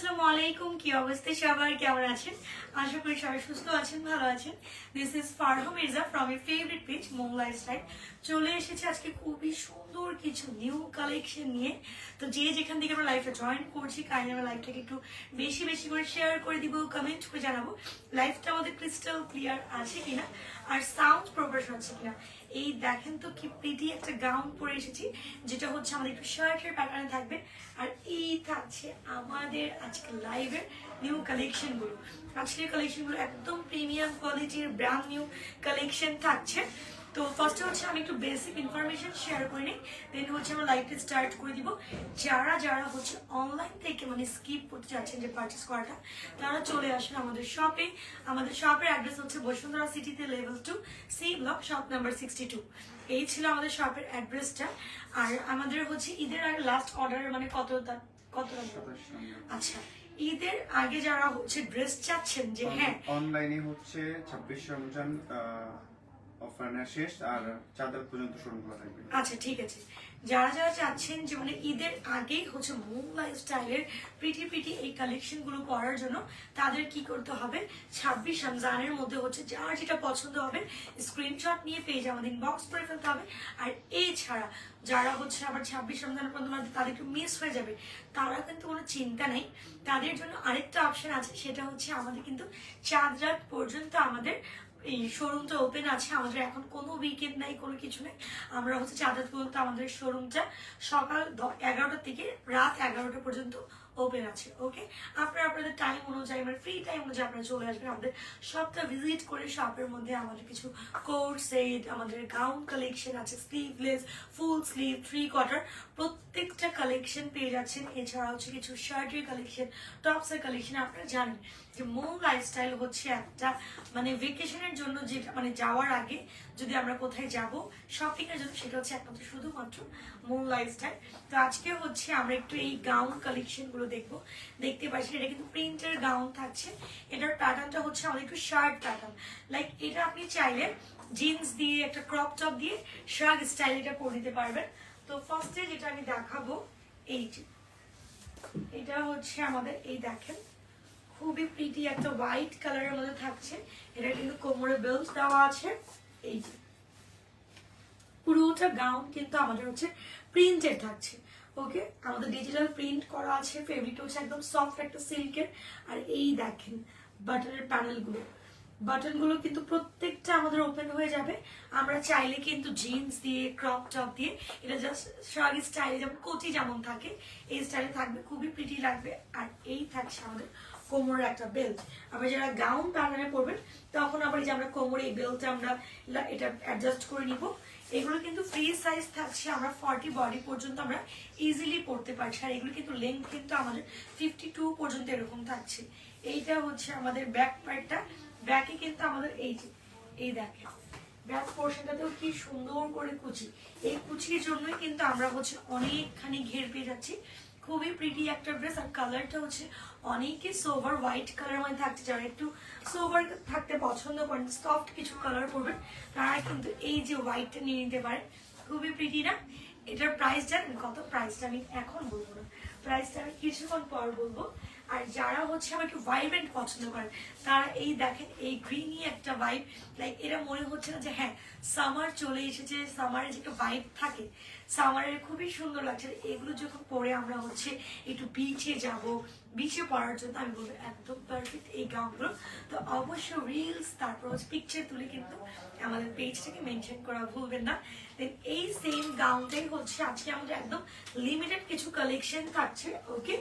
আসসালামু আলাইকুম, কি অবস্থা সবার? কেমন আছেন? আশা করি সবাই সুস্থ আছেন, ভালো আছেন। This is Farha Mirza from a favourite page Mom lifestyle চলে এসেছে আজকে খুবই সুন্দর কিছু নিউ কালেকশন নিয়ে। তো যে যেখান থেকে আমরা লাইফে জয়েন করছি কাইন্ডলি আমরা লাইফটাকে একটু বেশি বেশি করে শেয়ার করে দিব কমেন্ট করে জানাব লাইফটা আমাদের ক্রিস্টাল ক্লিয়ার আছে কিনা, আর সাউন্ড প্রপার হচ্ছে কিনা। এই দেখেন তো কি প্রিটি একটা গাউন পরে এসেছি, যেটা হচ্ছে আমাদের একটু শার্টের প্যাটার্নে থাকবে, আর এই থাকছে আমাদের আজকে লাইভের নিউ কালেকশনগুলো আজকের কালেকশনগুলো একদম প্রিমিয়াম কোয়ালিটির ব্র্যান্ড নিউ কালেকশন থাকছে। তো ফার্স্টে হচ্ছে আমি একটু বেসিক ইনফরমেশন শেয়ার করে নিই দেন হচ্ছে আমরা লাইভটা স্টার্ট করে দিব। যারা যারা হচ্ছে অনলাইন থেকে মানে স্কিপ করতে চাচ্ছেন যে পারচেস করাটা তারা চলে আসেন আমাদের শপে আমাদের শপের অ্যাড্রেস হচ্ছে বসুন্ধরা সিটিতে level two C block shop number sixty two এই ছিল আমাদের শপের অ্যাড্রেসটা আর আমাদের হচ্ছে ঈদের আগে লাস্ট অর্ডার মানে কত কত আচ্ছা ঈদের আগে যারা হচ্ছে ড্রেস চাচ্ছেন যে হ্যাঁ। অনলাইনে হচ্ছে ছাব্বিশ রমজান অফার শেষ আর চাঁদার পর্যন্ত শুরু করা থাকবে। আচ্ছা ঠিক আছে। যারা যারা চাচ্ছেন যে মানে ঈদের আগেই হচ্ছে মোম লাইফস্টাইলের প্রিটি প্রিটি এই কালেকশনগুলো করার জন্য, তাদের কি করতে হবে? ছাব্বিশ রমজানের মধ্যে হচ্ছে যার যেটা পছন্দ হবে স্ক্রিনশট নিয়ে পেজ আমাদের ইনবক্স করে ফেলতে হবে। আর এছাড়া যারা হচ্ছে আবার ছাব্বিশ রমজানের পর্যন্ত তাদের একটু মিস হয়ে যাবে, তারা কিন্তু কোনো চিন্তা নেই। তাদের জন্য আরেকটা অপশন আছে, সেটা হচ্ছে আমাদের কিন্তু চাঁদ রাত পর্যন্ত আমাদের এই শোরুমটা ওপেন আছে, আমাদের এখন কোনো উইকেন্ড নাই, কোনো কিছু নাই। আমরা হচ্ছে চাঁদাত পর্যন্ত আমাদের শোরুমটা সকাল এগারোটা থেকে রাত এগারোটা পর্যন্ত ওপেন আছে ওকে আপনারা আপনাদের টাইম অনুযায়ী মানে ফ্রি টাইম অনুযায়ী আপনারা চলে আসবেন আমাদের সবটা ভিজিট করে শপের মধ্যে আমাদের কিছু কোট সেট আমাদের গাউন কালেকশন আছে sleeveless full sleeve three quarter প্রত্যেকটা কালেকশন পেয়ে যাচ্ছেন। এছাড়া হচ্ছে কিছু শার্টের কালেকশন টপসের কালেকশন আপনারা জানেন যে মোম লাইফস্টাইল হচ্ছে একটা মানে ভেকেশনের জন্য যে মানে যাওয়ার আগে যদি আমরা কোথায় যাব শপিং এর জন্য, সেটা হচ্ছে একমাত্র শুধুমাত্র মোম লাইফস্টাইল তো আজকে হচ্ছে আমরা একটু এই গাউন কালেকশনগুলো দেখব। দেখতে পাচ্ছি এটা কিন্তু প্রিন্টের গাউন থাকছে। এটার প্যাটার্নটা হচ্ছে আমাদের একটু শার্ট প্যাটার্ন লাইক এটা আপনি চাইলে জিন্স দিয়ে, একটা ক্রপ টপ দিয়ে শার্ট স্টাইল এটা করে দিতে পারবেন। তো ফার্স্টে যেটা আমি দেখাবো, এই যে। এটা হচ্ছে আমাদের, এই দেখেন, খুবই প্রিটি একটা হোয়াইট কালারের মধ্যে থাকছে। এটা কিন্তু কোমরে বেল্ট দেওয়া আছে। পুরোটা গাউন কিন্তু আমাদের হচ্ছে প্রিন্টেড থাকছে ওকে আমাদের ডিজিটাল প্রিন্ট করা আছে ফেব্রিক হচ্ছে একদম সফট একটা সিল্কের আর এই দেখেন বাটনের প্যানেলগুলো বাটনগুলো কিন্তু প্রত্যেকটা আমাদের ওপেন হয়ে যাবে। আমরা চাইলে কিন্তু জিন্স দিয়ে ক্রপ টপ দিয়ে, এটা জাস্ট শার্ট স্টাইলে যেমন কোটি যেমন থাকে, এই স্টাইলে থাকবে, খুবই প্রিটি লাগবে। আর এই থাকছে আমাদের কোমরের একটা বেল্ট আবার যারা গাউন প্যাটার্নে পরবেন, তখন আবার যে আমরা কোমরে এই বেল্টটা আমরা এটা অ্যাডজাস্ট করে নিব। এগুলো কিন্তু ফ্রি সাইজ থাকছে, আমরা ফর্টি বডি পর্যন্ত আমরা ইজিলি পড়তে পারছি। আর এগুলো কিন্তু লেন্থ কিন্তু আমাদের ফিফটি টু পর্যন্ত এরকম থাকছে। এইটা হচ্ছে আমাদের ব্যাক পার্টটা ব্যাকে কিন্তু আমাদের এই যে, এই দেখে ব্যাক পোর্শনটাতেও কি সুন্দর করে কুচি। এই কুচির জন্যই কিন্তু আমরা হচ্ছে অনেকখানি ঘের পেয়ে যাচ্ছি। খুবই প্রিটি একটা ড্রেস আর কালারটা হচ্ছে অনেকে সোভার হোয়াইট কালার মানে থাকছে। যারা একটু সোভার থাকতে পছন্দ করেন সফট কিছু কালার পরবেন, তারা কিন্তু এই যে হোয়াইটটা নিয়ে নিতে পারে খুবই প্রিটি না? এটার প্রাইস জানেন কত? প্রাইসটা আমি এখন বলব না। প্রাইসটা আমি কিছুক্ষণ পর বলব। আর যারা হচ্ছে আমার একটু ভাইব্রেন্ট পছন্দ করে, তারা এই দেখেন, এই গ্রিনই একটা ভাইব লাইক এটা মনে হচ্ছে না যে হ্যাঁ সামার চলে এসেছে সামারের যে একটা ভাইব থাকে সামারের খুবই সুন্দর লাগছে। এগুলো যখন পরে আমরা হচ্ছে একটু বিচে যাব বিচে পড়ার জন্য আমি বলব একদম পারফেক্ট এই গাউনগুলো। তো অবশ্য রিলস তারপর হচ্ছে পিকচার তুলে কিন্তু আমাদের পেজটাকে মেনশন করা ভুলবেন না। দেন এই সেম গাউনটাই হচ্ছে আজকে আমাদের একদম লিমিটেড কিছু কালেকশন থাকছে ওকে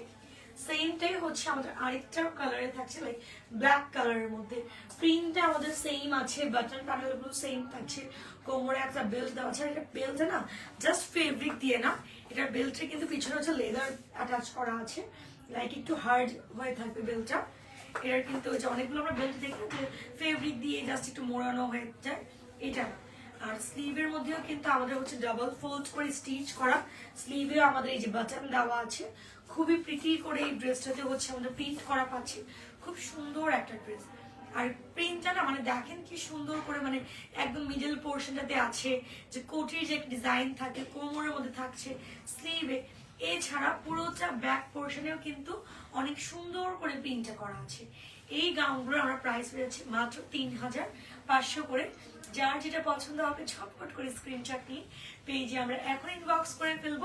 সেমটাই হচ্ছে আমাদের আরেকটা কালারে থাকছে লাইক ব্ল্যাক কালারের মধ্যে। প্রিন্টটা আমাদের সেম আছে বাটন প্যানেলগুলো সেম থাকছে। কোমরে একটা বেল্ট দেওয়া আছে এটা বেল্টে না জাস্ট ফেব্রিক দিয়ে না বেল্টে কিন্তু পিছনে হচ্ছে লেদার অ্যাটাচ করা আছে। লাইক একটু হার্ড হয়ে থাকবে বেল্টটা এটার কিন্তু যে অনেকগুলো আমরা বেল্ট দেখি যে ফেব্রিক দিয়ে জাস্ট একটু মোড়ানো হয়ে যায়, এটা আর স্লিভের মধ্যেও কিন্তু আমাদের হচ্ছে ডাবল ফোল্ড করে স্টিচ করা। স্লিভেও আমাদের এই যে বাটন দেওয়া আছে। খুবই প্রিটি করে এই ড্রেসটাতে হচ্ছে আমাদের প্রিন্ট করা পাচ্ছি। খুব সুন্দর একটা ড্রেস আর প্রিন্টটা না মানে দেখেন কি সুন্দর করে মানে একদম মিডল পোর্শনটাতে আছে, যে কোটির যে ডিজাইন থাকে, কোমরের মধ্যে থাকছে স্লিভে এছাড়া পুরোটা ব্যাক পোর্শনেও কিন্তু অনেক সুন্দর করে প্রিন্টটা করা আছে। এই গাউনগুলো আমরা প্রাইস পেয়েছি মাত্র তিন হাজার পাঁচশো করে। যার যেটা পছন্দ হবে ছটপট করে স্ক্রিনশট নিয়ে পেজে আমরা এখন ইনবক্স করে ফেলব।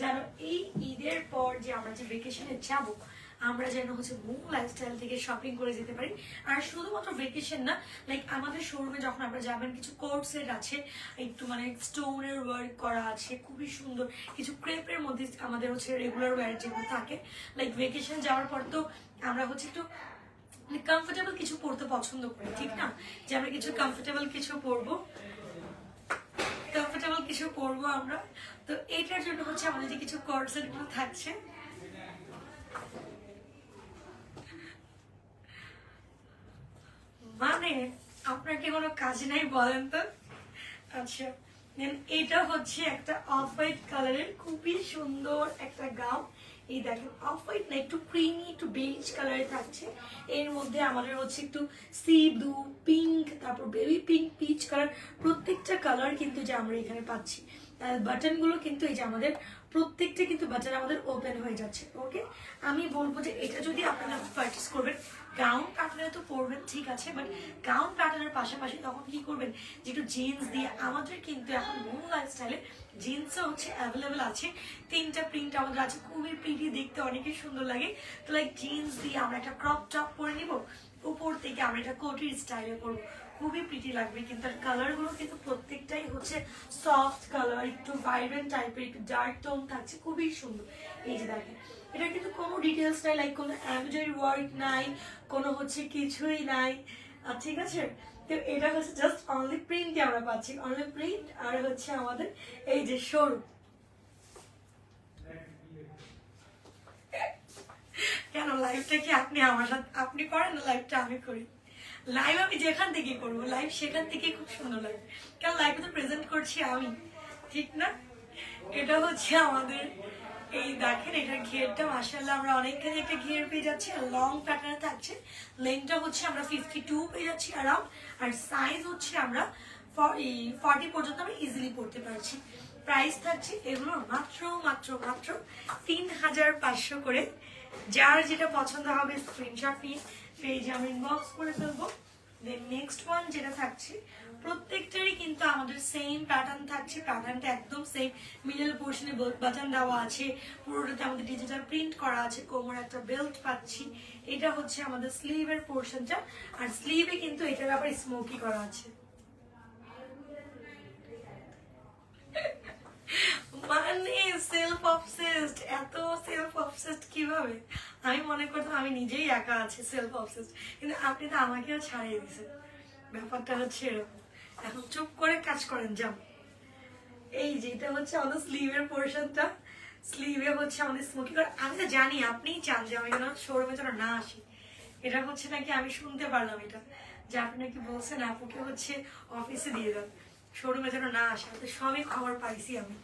যেন এই ঈদের পর যে আমরা যে ভেকেশনে যাব, আমরা যেন হচ্ছে মুং লাইফস্টাইল থেকে শপিং করে যেতে পারি। আর শুধুমাত্র ভেকেশন না লাইক আমাদের শোরুমে যখন আমরা যাবেন, কিছু কোট সেট আছে, একটু মানে স্টোনের ওয়ার্ক করা আছে, খুবই সুন্দর। কিছু ক্রেপের মধ্যে আমাদের হচ্ছে রেগুলার ওয়্যার যেগুলো থাকে লাইক ভেকেশন যাওয়ার পর তো আমরা হচ্ছে একটু কমফোর্টেবল কিছু পরতে পছন্দ করি, ঠিক না? যে আমরা কিছু কমফোর্টেবল কিছু পরবো। কিছু পরবো আমরা। তো এটার জন্য হচ্ছে আমাদের যে কিছু কর্সেটগুলো থাকছে। মানে আপনার কি কোনো কাজ নাই বলেন তো? আচ্ছা এটা হচ্ছে একটা অফ হোয়াইট কালারের খুবই সুন্দর একটা গাউন এই দেখেন অফ হোয়াইট না, একটু ক্রিমি একটু বেজ কালারে থাকছে। এর মধ্যে আমাদের হচ্ছে একটু সি ব্লু পিঙ্ক তারপর বেবি পিঙ্ক পিচ কালার প্রত্যেকটা কালার কিন্তু যে আমরা এখানে পাচ্ছি। বাটনগুলো কিন্তু এই যে আমাদের, প্রত্যেকটা কিন্তু বাটন আমাদের ওপেন হয়ে যাচ্ছে ওকে আমি বলব যে এটা যদি আপনারা পার্চেস করবেন গাউন প্যাটার্নে তো পরবেন, ঠিক আছে বাট গাউন প্যাটার্নের পাশাপাশি তখন কি করবেন, যে একটু জিন্স দিয়ে আমাদের কিন্তু এখন বহু লাইফস্টাইলে জিন্সও হচ্ছে অ্যাভেলেবেল আছে, তিনটা প্রিন্ট আমাদের আছে, খুবই প্রিটি দেখতে অনেকই সুন্দর লাগে, তো লাইক জিন্স দিয়ে আমরা একটা ক্রপ টপ পরে নিব, উপর থেকে আমরা একটা কোটির স্টাইলে করব খুবই প্রিটি লাগবে, কিন্তু তার কালারগুলো কিন্তু প্রত্যেকটাই হচ্ছে সফট কালার একটু ভাইব্রেন্ট টাইপের একটু ডার্ক টোন থাকছে, খুবই সুন্দর, এই যে দেখেন এটা কিন্তু কোনো ডিটেলস নাই লাইক কোনো এমব্রয়ডারি ওয়ার্ক নাই, কোনো হচ্ছে কিছুই নাই। ঠিক আছে? তো এটা হচ্ছে জাস্ট অনলি প্রিন্টই আমরা পাচ্ছি। অনলি প্রিন্ট আর হচ্ছে আমাদের এই যে সরু কেন লাইভটা কি আপনি আমার সাথে আপনি করেন? না লাইভটা আমি করি। লাইভ আমি যেখান থেকে করব লাইভ সেখান থেকে খুব সুন্দর লাগবে কারণ লাইভে তো প্রেজেন্ট করছি আমি, ঠিক না? এটা হচ্ছে আমাদের এই দেখেন, এটার ঘেরটা মাসাল্লাহ আমরা অনেকখানি একটা ঘের পেয়ে যাচ্ছি, আর লং প্যাটার্নে থাকছে। লেন্থটা হচ্ছে আমরা ফিফটি টু পেয়ে যাচ্ছি অ্যারাউন্ড আর সাইজ হচ্ছে আমরা ফর্টি পর্যন্ত আমরা ইজিলি পড়তে পারছি। প্রাইস থাকছে এগুলোর মাত্র মাত্র মাত্র তিন হাজার পাঁচশো করে। যার যেটা পছন্দ হবে স্ক্রিনশট নিয়ে পেজে আমরা ইনবক্স করে ফেলব। দেন নেক্সট ওয়ান যেটা থাকছে প্রত্যেকটারই কিন্তু আমাদের সেম প্যাটার্ন থাকছে প্যাটার্নটা একদম সেম মিডল পোর্শনে বাটন দেওয়া আছে, পুরোটাতে আমাদের ডিজিটাল প্রিন্ট করা আছে, কোমর একটা বেল্ট পাচ্ছি। এটা হচ্ছে আমাদের স্লিভের পোর্শনটা আর স্লিভে কিন্তু এটার আবার স্মোকি করা আছে। মানে সেলফ এত সেলফ কীভাবে? আমি মনে করতাম আমি নিজেই একা আছি সেলফ অবসেসড কিন্তু আপনি তো আমাকেও ছাড়িয়ে দিয়েছেন। ব্যাপারটা হচ্ছে এরকম। এখন চুপ করে কাজ করেন, যাও। এই যে, এটা হচ্ছে আমাদের স্লিভের পোর্শনটা স্লিভে হচ্ছে আমাদের স্মোকি করে আমি তো জানি, আপনিই চান যে আমি যেন শোরুমে যেন না আসি। এটা হচ্ছে নাকি আমি শুনতে পারলাম এটা, যে আপনি নাকি বলছেন, আপুকে হচ্ছে অফিসে দিয়ে দেন শোরুমে যেন না আসে। সবই খবর পাইছি আমি।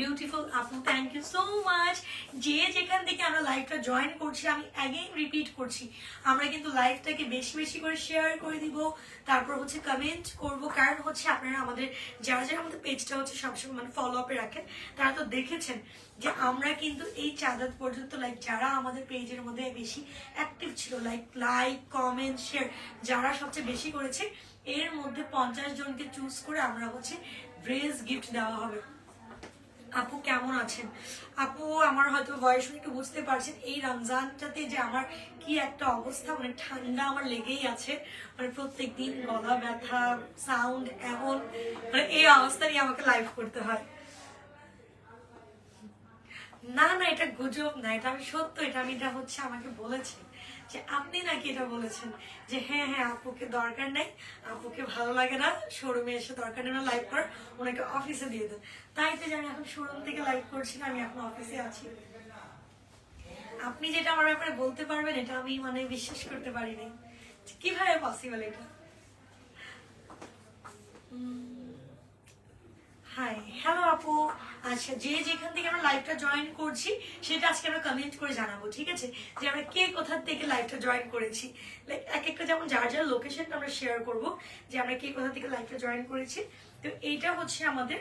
বিউটিফুল আপু থ্যাংক ইউ সো মাচ যে যেখান থেকে আমরা লাইভটা জয়েন করছি, আমি অ্যাগেইন রিপিট করছি। আমরা কিন্তু লাইভটাকে বেশি বেশি করে শেয়ার করে দিব। তারপর হচ্ছে কমেন্ট করব। কারণ হচ্ছে আপনারা আমাদের, যারা যারা আমাদের পেজটা হচ্ছে সবসময় মানে ফলো আপে রাখেন, তারা তো দেখেছেন যে আমরা কিন্তু এই চাঁদাত পর্যন্ত লাইক যারা আমাদের পেজের মধ্যে বেশি অ্যাক্টিভ ছিল লাইক লাইক কমেন্ট শেয়ার যারা সবচেয়ে বেশি করেছে, এর মধ্যে পঞ্চাশ জনকে চুজ করে আমরা হচ্ছে ড্রেস গিফট দেওয়া হবে। আপু কেমন আছেন? আপু, আমার হয়তো বয়স একটু বুঝতে পারছেন, এই রমজানটাতে যে আমার কি একটা অবস্থা মানে ঠান্ডা আমার লেগেই আছে। মানে প্রত্যেক দিন গলা ব্যথা সাউন্ড এমন মানে এই অবস্থা নিয়ে আমাকে লাইভ করতে হয়। না না, এটা গুজব না, এটা আমি সত্য, এটা আমি, এটা হচ্ছে আমাকে বলেছে। যে আপনি নাকি এটা বলেছেন যে হ্যাঁ হ্যাঁ আপুকে দরকার নেই, আপুকে ভালো লাগে না, শোরুমে এসে দরকার নেই লাইভ করার, ওনাকে অফিসে দিয়ে দেন। তাই তো জানি এখন শোরুম থেকে লাইভ করছি না, আমি এখন অফিসে আছি। আপনি যেটা আমার ব্যাপারে বলতে পারবেন, এটা আমি মানে বিশ্বাস করতে পারিনি। কীভাবে পসিবল এটা? হাই হ্যালো আপু। আচ্ছা যে যেখান থেকে আমরা লাইভটা জয়েন করছি, সেটা আজকে আমরা কমেন্ট করে জানাব, ঠিক আছে? যে আমরা কে কোথা থেকে লাইভটা জয়েন করেছি। লাইক এক একটা যেমন যার যার লোকেশনটা আমরা শেয়ার করব, যে আমরা কে কোথা থেকে লাইভটা জয়েন করেছি। তো এইটা হচ্ছে আমাদের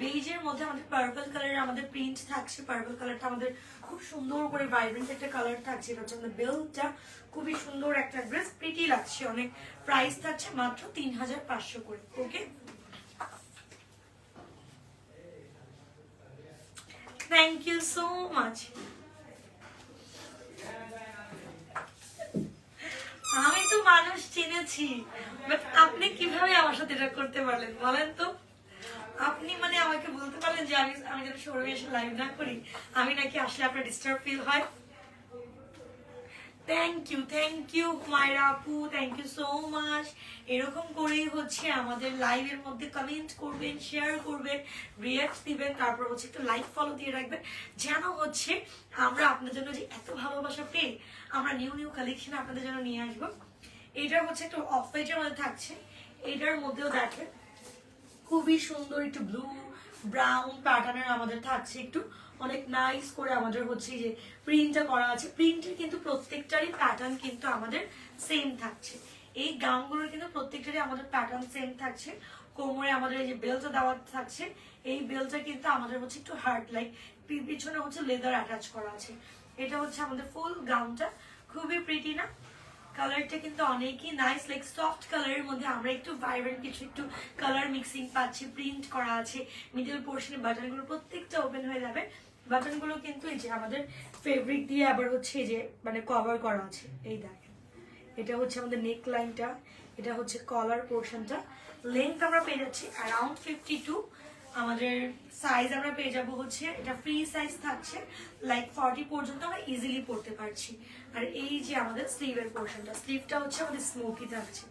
বেইজের মধ্যে আমাদের পার্পল কালারের আমাদের প্রিন্ট থাকছে। পার্পল কালারটা আমাদের খুব সুন্দর করে ভাইব্রেন্ট একটা কালার থাকছে। এটা হচ্ছে আমাদের বেলটা খুবই সুন্দর একটা ড্রেস প্রিটি লাগছে অনেক। প্রাইস থাকছে মাত্র তিন হাজার পাঁচশো করে okay thank you so much আমি তো মানুষ চিনেছি আপনি কীভাবে আমার সাথে এটা করতে পারলেন বলেন তো? আপনি মানে আমাকে বলতে পারলেন যে আমি আমি যেন শোরুমে এসে লাইভ না করি, আমি নাকি আসলে আপনার ডিস্টার্ব ফিল হয়? থ্যাংক ইউ থ্যাংক ইউ মায়েরা আপু থ্যাংক ইউ সো মাচ এরকম করেই হচ্ছে আমাদের লাইভের মধ্যে কমেন্ট করবেন শেয়ার করবেন রিয়াক্ট দিবেন, তারপর হচ্ছে একটু লাইক ফলো দিয়ে রাখবেন, যেন হচ্ছে আমরা আপনার জন্য যে এত ভালোবাসা পেয়ে আমরা নিউ নিউ কালেকশন আপনাদের জন্য নিয়ে আসব। এইটার হচ্ছে একটু অফ হোয়াইটের মধ্যে থাকছে। এটার মধ্যেও দেখেন, খুবই সুন্দর একটু ব্লু ব্রাউন প্যাটার্নের আমাদের থাকছে একটু অনেক নাইস করে আমাদের হচ্ছে যে প্রিন্টটা করা আছে। প্রিন্টের কিন্তু প্রত্যেকটারই প্যাটার্ন কিন্তু আমাদের সেম থাকছে। এই গাউনগুলোর কিন্তু প্রত্যেকটারই আমাদের প্যাটার্ন সেম থাকছে। কোমরে আমাদের এই যে বেলটা দেওয়া থাকছে, এই বেলটা কিন্তু আমাদের হচ্ছে একটু হার্ড লাইক পিছনে হচ্ছে লেদার অ্যাটাচ করা আছে। এটা হচ্ছে আমাদের ফুল গাউনটা। খুবই প্রিটি না? কালারটা কিন্তু অনেকই নাইস লাইক সফট কালারের মধ্যে আমরা একটু ভাইব্রেন্ট কিছু একটু কালার মিক্সিং পাচ্ছি প্রিন্ট করা আছে। মিডল পোর্শনে বাটনগুলো প্রত্যেকটা ওপেন হয়ে যাবে। বাটনগুলো কিন্তু এই যে আমাদের ফেব্রিক দিয়ে আবার হচ্ছে এই যে মানে কভার করা আছে, এই দেখেন। এটা হচ্ছে আমাদের নেক লাইনটা এটা হচ্ছে কলার পোর্শনটা লেন্থ আমরা পেয়ে যাচ্ছি অ্যারাউন্ড ফিফটি টু আমাদের সাইজ আমরা পেয়ে যাব হচ্ছে, এটা ফ্রি সাইজ থাকছে লাইক ফর্টি পর্যন্ত আমরা ইজিলি পড়তে পারছি। আর এই যে আমাদের স্লিভের পোর্শনটা স্লিভটা হচ্ছে আমাদের স্মোকি থাকছে।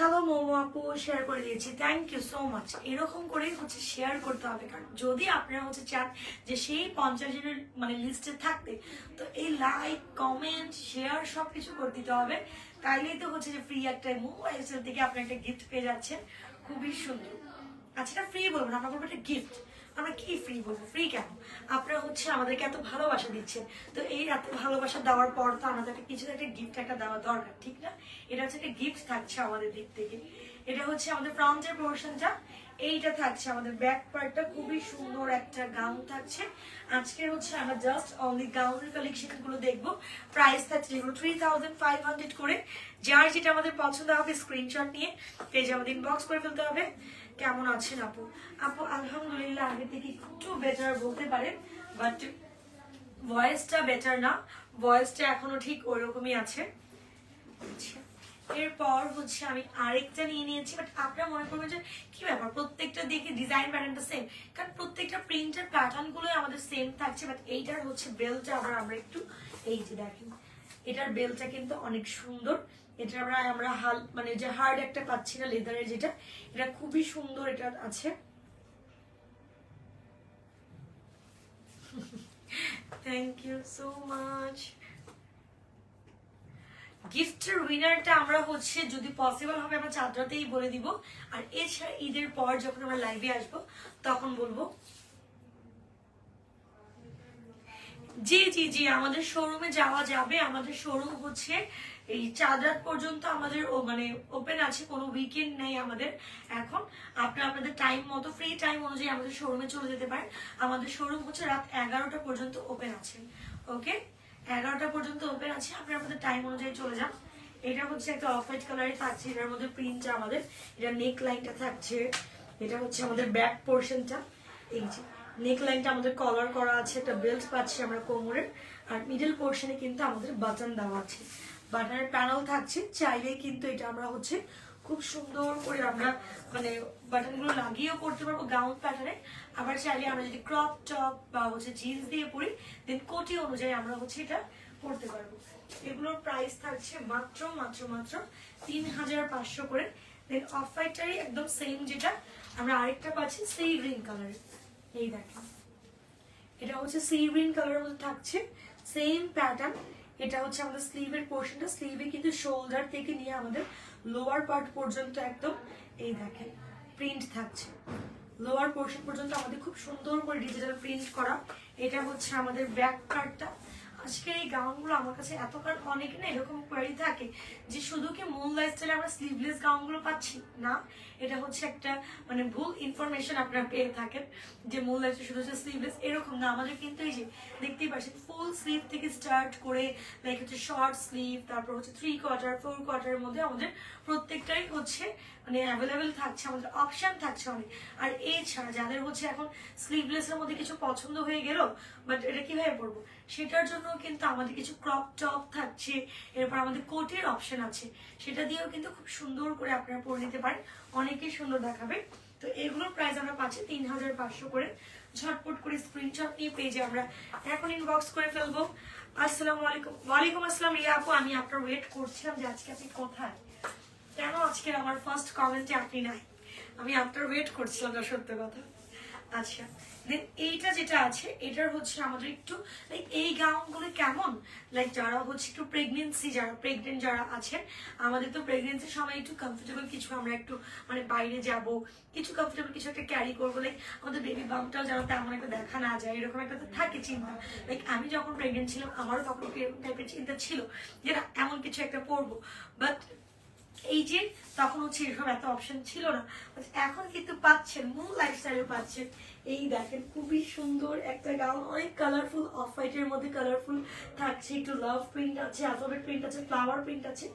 হ্যালো মোমো আপু শেয়ার করে দিয়েছি। থ্যাংক ইউ সো মাচ এরকম করেই হচ্ছে শেয়ার করতে হবে। কারণ যদি আপনারা হচ্ছে চান যে সেই পঞ্চাশ জনের মানে লিস্টে থাকতে তো এই লাইক কমেন্ট শেয়ার সব কিছু করে দিতে হবে। তাইলেই তো হচ্ছে যে ফ্রি একটা এসেল থেকে আপনি একটা গিফট পেয়ে যাচ্ছেন। খুবই সুন্দর। আচ্ছা ফ্রি বলব না, আমরা বলব একটা গিফট আমরা কি ফ্রি বলব? ফ্রি কেন? আপনারা হচ্ছে আমাদেরকে এত ভালোবাসা দিচ্ছেন। তো এই এত ভালোবাসা দেওয়ার পর তো আমাদের একটা কিছু একটা গিফট একটা দেওয়া দরকার, ঠিক না? এটা হচ্ছে একটা গিফট থাকছে আমাদের দিক থেকে। এটা হচ্ছে আমাদের ফ্রন্টের পোর্শনটা এইটা থাকছে আমাদের ব্যাক পার্টটা খুবই সুন্দর একটা গাউন থাকছে। আজকে হচ্ছে আমরা জাস্ট অনলি গাউনের কালেকশনগুলো দেখব। প্রাইস থাকছে থ্রি থাউজেন্ড ফাইভ হান্ড্রেড করে। যার যেটা আমাদের পছন্দ হবে স্ক্রিনশট নিয়ে পেজে আমাদের ইনবক্স করে ফেলতে হবে। কেমন আছেন আপু? আপু, আলহামদুলিল্লাহ, আগে থেকে একটু বেটার বলতে পারেন বাট ভয়েসটা বেটার না। ভয়েসটা এখনও ঠিক ওরকমই আছে। আচ্ছা। এরপর হচ্ছে আমি আরেকটা নিয়ে নিয়েছি বাট আপনারা মনে করবেন যে কি ব্যাপার? প্রত্যেকটা দিকে ডিজাইন প্যাটার্নটা সেম কারণ প্রত্যেকটা প্রিন্টের প্যাটার্ন গুলোই আমাদের সেম থাকছে বাট এইটার হচ্ছে বেলটা আবার আমরা একটু, এই যে দেখেন, এটার বেলটা কিন্তু অনেক সুন্দর। এটা আমরা আমরা হাল মানে যে হার্ড একটা পাচ্ছি না লেদারের যেটা, এটা খুবই সুন্দর এটা আছে। থ্যাংক ইউ সো মাচ গিফটের উইনারটা আমরা হচ্ছে যদি পসিবল হবে আমরা চাঁদরাতেই বলে দিব। আর এছাড়া ঈদের পর যখন আমরা লাইভে আসব, তখন বলব, জি জি জি, আমাদের শোরুমে যাওয়া যাবে। আমাদের শোরুম হচ্ছে এই চাঁদ রাত পর্যন্ত আমাদের ও মানে ওপেন আছে, কোনো উইকেন্ড নেই আমাদের এখন। আপনারা আপনাদের টাইম মতো ফ্রি টাইম অনুযায়ী আমাদের শোরুমে চলে যেতে পারেন। আমাদের শোরুম হচ্ছে রাত এগারোটা পর্যন্ত ওপেন আছে ওকে এগারোটা পর্যন্ত ওপেন আছে। আপনি আপনাদের টাইম অনুযায়ী চলে যান। এটা হচ্ছে একটা অফ হোয়াইট কালারে থাকছে। এটার মধ্যে প্রিন্টটা আমাদের, এটা নেক লাইনটা থাকছে। এটা হচ্ছে আমাদের ব্যাক পোর্শনটা এই যে নেক লাইনটা আমাদের কলার করা আছে, একটা বেল্ট পাচ্ছি আমরা কোমরের। আর মিডল পোর্শনে কিন্তু আমাদের বাটন দেওয়া আছে। বাটনের প্যানেল থাকছে। চাইলেই কিন্তু এটা আমরা হচ্ছে খুব সুন্দর করে আমরা মানে বাটনগুলো লাগিয়েও করতে পারব গাউন প্যাটার্নে আবার চাইলে আমরা যদি ক্রপ টপ বা হচ্ছে জিন্স দিয়ে পরি দেন কোটি অনুযায়ী আমরা হচ্ছে এটা পরতে পারব। এগুলোর প্রাইস থাকছে মাত্র মাত্র মাত্র তিন হাজার পাঁচশো করে। দেন অফ হোয়াইটটারই একদম সেম যেটা আমরা আরেকটা পাচ্ছি সেই গ্রিন কালারের এই দেখেন। এটা হচ্ছে সি গ্রিন কালারের মধ্যে থাকছে। সেম প্যাটার্ন এটা হচ্ছে আমাদের স্লিভের পোর্শনটা স্লিভে কিন্তু শোল্ডার থেকে নিয়ে আমাদের লোয়ার পার্ট পর্যন্ত একদম এই দেখেন প্রিন্ট থাকছে। লোয়ার পোর্শন পর্যন্ত আমাদের খুব সুন্দর করে ডিজিটাল প্রিন্ট করা। এটা হচ্ছে আমাদের ব্যাক কার্ডটা আজকের এই গাউনগুলো আমার কাছে এত অনেক অনেকে না, এরকম কোয়ারি থাকে যে শুধু কি মুন লাইফস্টাইলে আমরা স্লিভলেস গাউনগুলো পাচ্ছি? না, এটা হচ্ছে একটা মানে ভুল ইনফরমেশন আপনারা পেয়ে থাকেন যে মুন লাইফস্টাইল শুধু হচ্ছে স্লিভলেস এরকম না। আমাদের কিন্তু এই যে দেখতেই পাচ্ছেন ফুল স্লিভ থেকে স্টার্ট করে লাইক হচ্ছে শর্ট স্লিভ তারপর হচ্ছে থ্রি কোয়ার্টার ফোর কোয়ার্টারের মধ্যে আমাদের প্রত্যেকটাই হচ্ছে মানে অ্যাভেলেবেল থাকছে, আমাদের অপশন থাকছে অনেক। আর এছাড়া যাদের হচ্ছে এখন স্লিভলেসের মধ্যে কিছু পছন্দ হয়ে গেল বাট এটা কীভাবে পরবো? সেটার জন্য কিন্তু আমাদের কিছু ক্রপ টপ থাকছে, এরপর আমাদের কোটের অপশন আছে। সেটা দিয়েও কিন্তু খুব সুন্দর করে আপনারা পরে নিতে পারেন। অনেকেই সুন্দর দেখাবে। তো এগুলোর প্রাইস আমরা পাচ্ছি তিন হাজার পাঁচশো করে। ঝটপট করে স্ক্রিনশট নিয়ে পেজে আমরা এখন ইনবক্স করে ফেলব। আসসালামু আলাইকুম। ওয়ালাইকুম আসসালাম। রিয়া আপু, আমি আপনার ওয়েট করছিলাম যে আজকে আপনি কোথায়? কেন আজকে আমার ফার্স্ট কমেন্টে আপনি নাই? আমি আপনার ওয়েট করছিলাম না সত্য কথা। আচ্ছা। দেন এইটা যেটা আছে, এটার হচ্ছে আমাদের একটু লাইক এই গাউনগুলো কেমন? লাইক যারা হচ্ছে একটু প্রেগনেন্সি যারা প্রেগনেন্ট যারা আছেন, আমাদের তো প্রেগনেন্সির সময় একটু কমফোর্টেবল কিছু আমরা একটু মানে বাইরে যাব, কিছু কমফোর্টেবল কিছু একটা ক্যারি করব লাইক আমাদের বেবি বামটাও যেন তেমন একটা দেখা না যায়, এরকম একটা তো থাকে চিন্তা। লাইক আমি যখন প্রেগনেন্ট ছিলাম, আমারও তখন এরকম টাইপের চিন্তা ছিল যে এমন কিছু একটা পরবো বাট এই যে, তখন হচ্ছে এরকম এত অপশন ছিল না। এখন কিন্তু পাচ্ছেন মূল লাইফস্টাইলে পাচ্ছেন। এই দেখেন, খুবই সুন্দর একটা গাউন অনেক কালারফুল অফ হোয়াইটের মধ্যে কালারফুল থাকছে। একটু লাভ প্রিন্ট আছে অ্যালফাবেট প্রিন্ট আছে ফ্লাওয়ার প্রিন্ট আছে।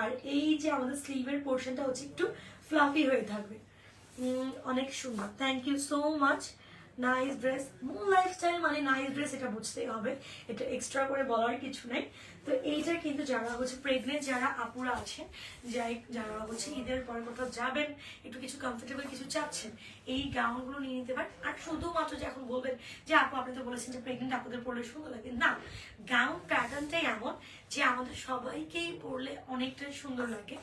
আর এই যে আমাদের স্লিভের পোর্শনটা হচ্ছে একটু ফ্লাফি হয়ে থাকবে। অনেক সুন্দর। Thank you so much nice dress মূল লাইফস্টাইল মানে নাইস ড্রেস এটা বুঝতেই হবে। এটা এক্সট্রা করে বলার কিছু নেই। তো এইটা কিন্তু যারা হচ্ছে প্রেগনেন্ট যারা আপুরা আছেন, যাই যারা হচ্ছে ঈদের পরে কোথাও যাবেন, একটু কিছু কমফোর্টেবল কিছু চাচ্ছেন, এই গাউনগুলো নিয়ে নিতে পারেন। আর শুধুমাত্র যে এখন বলবেন যে আপু, আপনি তো বলেছেন যে প্রেগনেন্ট আপুদের পরলে সুন্দর লাগে। না গাউন প্যাটার্নটাই এমন যে আমাদের সবাইকেই পরলে অনেকটাই সুন্দর লাগে।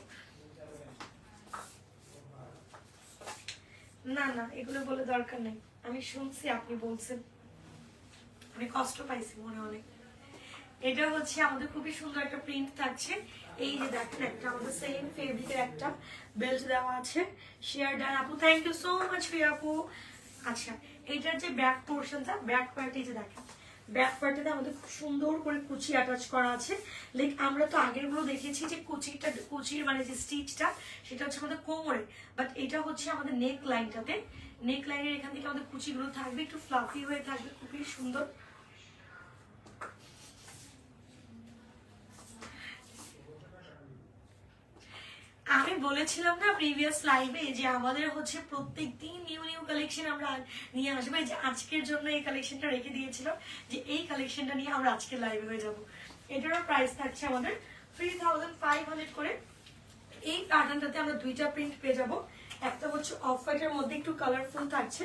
না না, এগুলো বলে দরকার নেই। আমি শুনছি, আপনি বলছেন। আমি কষ্ট পাইছি মনে অনেক এটা হচ্ছে আমাদের খুবই সুন্দর একটা প্রিন্ট থাকছে। এই যে দেখেন একটা, আমাদের সেম ফেব্রিকের একটা বেল্ট দেওয়া আছে। শেয়ার ডান আপু থ্যাংক ইউ সো মাচ ফিয়াপু আচ্ছা এটার যে ব্যাক পোর্শনটা ব্যাক পার্টি যে দেখেন। ব্যাক পার্টিতে আমাদের সুন্দর করে কুচি অ্যাটাচ করা আছে। লাইক আমরা তো আগেরগুলো দেখেছি যে কুচিটা, কুচির মানে যে স্টিচটা সেটা হচ্ছে আমাদের কোমরে। বাট এটা হচ্ছে আমাদের নেক লাইনটাতে নেক লাইনের এখান থেকে আমাদের কুচিগুলো থাকবে, একটু ফ্লাফি হয়ে থাকবে, খুবই সুন্দর। আমি বলেছিলাম না প্রিভিয়াস লাইভে যে আমাদের হচ্ছে প্রত্যেক দিন নিউ নিউ কালেকশন আমরা নিয়ে আসব। যে আজকের জন্য এই কালেকশনটা রেখে দিয়েছিলাম যে এই কালেকশনটা নিয়ে আমরা আজকে লাইভে হয়ে যাব। এটারও প্রাইস থাকছে আমাদের থ্রি থাউজেন্ড ফাইভ হান্ড্রেড করে। এই প্যাটার্নটাতে আমরা দুইটা প্রিন্ট পেয়ে যাব। একটা হচ্ছে অফ হোয়াইটের মধ্যে একটু কালারফুল থাকছে।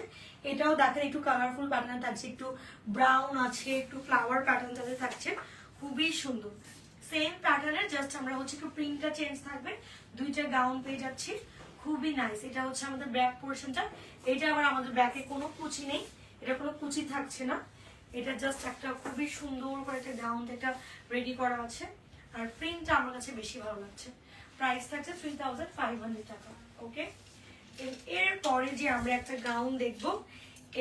এটাও দেখেন একটু কালারফুল প্যাটার্ন থাকছে। একটু ব্রাউন আছে, একটু ফ্লাওয়ার প্যাটার্ন যাতে থাকছে। খুবই সুন্দর। সেম প্যাটার্নের জাস্ট আমরা হচ্ছে একটু প্রিন্টটা চেঞ্জ থাকবে। দুইটা গাউন পেয়ে যাচ্ছি। খুবই নাইস এটা হচ্ছে আমাদের ব্যাক পোর্শনটা এটা আবার আমাদের ব্যাকে কোনো কুচি নেই। এটা কোনো কুচি থাকছে না। এটা জাস্ট একটা খুবই সুন্দর করে একটা গাউন এটা রেডি করা আছে। আর প্রিন্টটা আমার কাছে বেশি ভালো লাগছে। প্রাইস থাকছে থ্রি থাউজেন্ড ফাইভ হান্ড্রেড টাকা। ওকে এরপরে যে আমরা একটা গাউন দেখব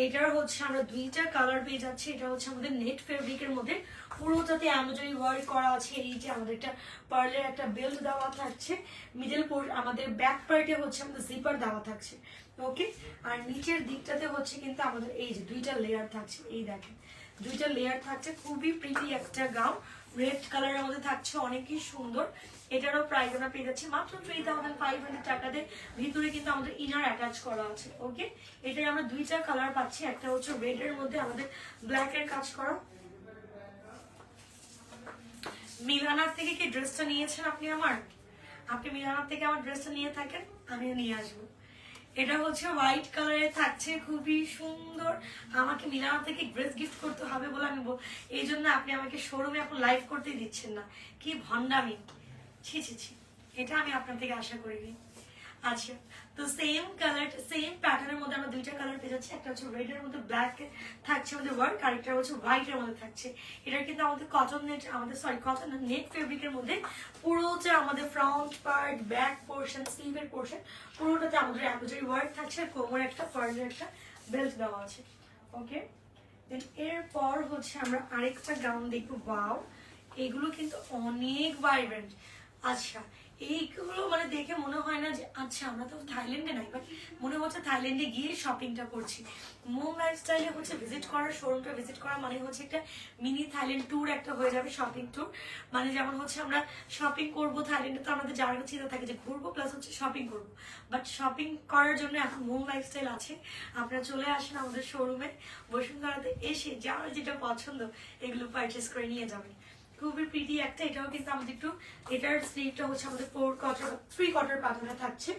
এটার হচ্ছে আমরা দুইটা কালার পেয়ে যাচ্ছি। এটা হচ্ছে আমাদের নেট ফেব্রিকের মধ্যে। পুরোটাতে অ্যামাজনি ওয়ার্ক করা আছে। এই যে আমাদের একটা পার্লের একটা বেল্ট দেওয়া থাকছে। মিডল আমাদের ব্যাক পার্টে হচ্ছে আমাদের জিপার দেওয়া থাকছে। ওকে আর নিচের দিকটাতে হচ্ছে কিন্তু আমাদের এই যে দুইটা লেয়ার থাকছে, এই দেখেন। দুইটা লেয়ার থাকছে, খুবই প্রিটি একটা গাউন রেড কালারের মধ্যে থাকছে, অনেকই সুন্দর। এটারও প্রাইস আমরা পেয়ে যাচ্ছি মাত্র থ্রি থাউজেন্ড ফাইভ হান্ড্রেড টাকাতে। ভিতরে কিন্তু আমাদের ইনার অ্যাটাচ করা আছে ওকে এটার আমরা দুইটা কালার পাচ্ছি, একটা হচ্ছে রেড এর মধ্যে আমাদের ব্ল্যাক এর কাজ করা। মিলানার থেকে কি ড্রেসটা নিয়েছেন আপনি আমার? আপনি মিলানার থেকে আমার ড্রেসটা নিয়ে থাকেন, আমিও নিয়ে আসব। এটা হচ্ছে হোয়াইট কালারে থাকছে, খুবই সুন্দর। আমাকে মিলানা থেকে ড্রেস গিফট করতে হবে বলে আমি এই জন্য আপনি আমাকে শোরুমে এখন লাইভ করতে দিচ্ছেন না। কি ভন্ডামি ছি ছি ছি। এটা আমি আপনার থেকে আশা করিনি। আচ্ছা তো সেম কালার সেম প্যাটার্নের মধ্যে কালার পেয়ে যাচ্ছি, একটা হচ্ছে রেড এর মধ্যে ব্ল্যাক থাকছে আমাদের ওয়ার্ক আর একটা হচ্ছে হোয়াইট এর মধ্যে থাকছে। এটা কিন্তু আমাদের কটন নেট আমাদের সরি কটন নেট ফেব্রিকের মধ্যে পুরো হচ্ছে আমাদের ফ্রন্ট পার্ট ব্যাক পোর্শন স্লিভের পোর্শন পুরোটাতে আমাদের এম্ব্রয়ডারি ওয়ার্ক থাকছে, আর কোমরে একটা পার্লের একটা বেল্ট দেওয়া আছে। ওকে দেন এরপর হচ্ছে আমরা আরেকটা গাউন দেখব। ওয়াও এগুলো কিন্তু অনেক ভাইব্রেন্ট আচ্ছা এইগুলো মানে দেখে মনে হয় না যে আচ্ছা আমরা তো থাইল্যান্ডে নাই বাট মনে হচ্ছে থাইল্যান্ডে গিয়ে শপিংটা করছি। মোম লাইফস্টাইলে হচ্ছে ভিজিট করার শোরুমটা ভিজিট করা মানে হচ্ছে একটা মিনি থাইল্যান্ড ট্যুর একটা হয়ে যাবে শপিং ট্যুর মানে যেমন হচ্ছে আমরা শপিং করব থাইল্যান্ডে, তো আমাদের যার চিন্তা থাকে যে ঘুরবো প্লাস হচ্ছে শপিং করব। বাট শপিং করার জন্য এখন মোম লাইফস্টাইল আছে। আপনারা চলে আসেন আমাদের শোরুমে বসুন্ধরাতে এসে যার যেটা পছন্দ, এগুলো পারচেস করে নিয়ে যাবেন। খুবই প্রিটি একটা, এটাও কিন্তু আমাদের একটু, এটার স্লিভটা হচ্ছে আমাদের ফোর কোয়ার্টার থ্রি প্যাটার্নে থাকছে।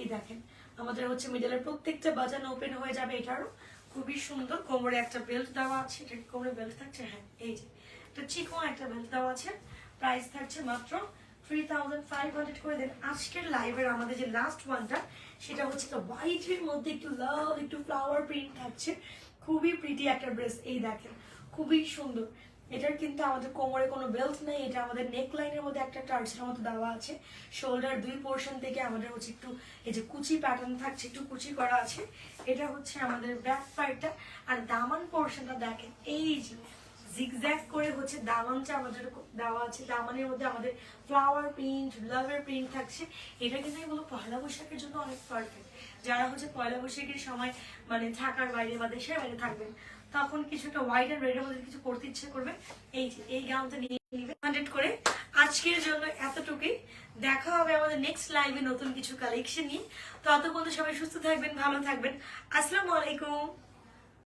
এই দেখেন, আমাদের হচ্ছে মিডলের প্রত্যেকটা বাজান ওপেন হয়ে যাবে এটারও। খুবই সুন্দর, কোমরে একটা বেল্ট দেওয়া আছে, এটা কোমরে বেল্ট থাকছে? হ্যাঁ এই যে এটা চিকন একটা বেল্ট দেওয়া আছে। প্রাইস থাকছে মাত্র থ্রি থাউজেন্ড ফাইভ করে দেন। আজকের আমাদের যে লাস্ট ওয়ানটা সেটা হচ্ছে মধ্যে একটু একটু ফ্লাওয়ার প্রিন্ট থাকছে। খুবই প্রিটি একটা এই দেখেন, খুবই সুন্দর। এটার কিন্তু আমাদের কোমরে কোনো বেল্ট নেই, এটা আমাদের নেক লাইনের মধ্যে একটা টার্চের মতো দেওয়া আছে। শোল্ডার দুই পোর্শন থেকে আমাদের হচ্ছে একটু এই যে কুচি প্যাটার্ন থাকছে, একটু কুচি করা আছে। এটা হচ্ছে আমাদের ব্যাক পার্টটা আর দামান পোর্শনটা দেখেন, এই যে জিগজ্যাগ করে হচ্ছে দামানটা আমাদের দেওয়া আছে। দামানের মধ্যে আমাদের ফ্লাওয়ার প্রিন্ট লাভের প্রিন্ট থাকছে। এটা কিন্তু আমি বলব পয়লা বৈশাখের জন্য অনেক পারফেক্ট যারা হচ্ছে পয়লা বৈশাখের সময় মানে থাকার বাইরে বা দেশের বাইরে থাকবেন তখন কিছু একটা হোয়াইট অ্যান্ড রেডের মধ্যে কিছু করতে ইচ্ছে করবে। এই এই গাউনটা নিয়ে নিবে। হান্ড্রেড করে। আজকের জন্য এতটুকুই। দেখা হবে আমাদের নেক্সট লাইভে নতুন কিছু কালেকশন নিয়ে। ততক্ষণ সবাই সুস্থ থাকবেন, ভালো থাকবেন। আসসালামু আলাইকুম।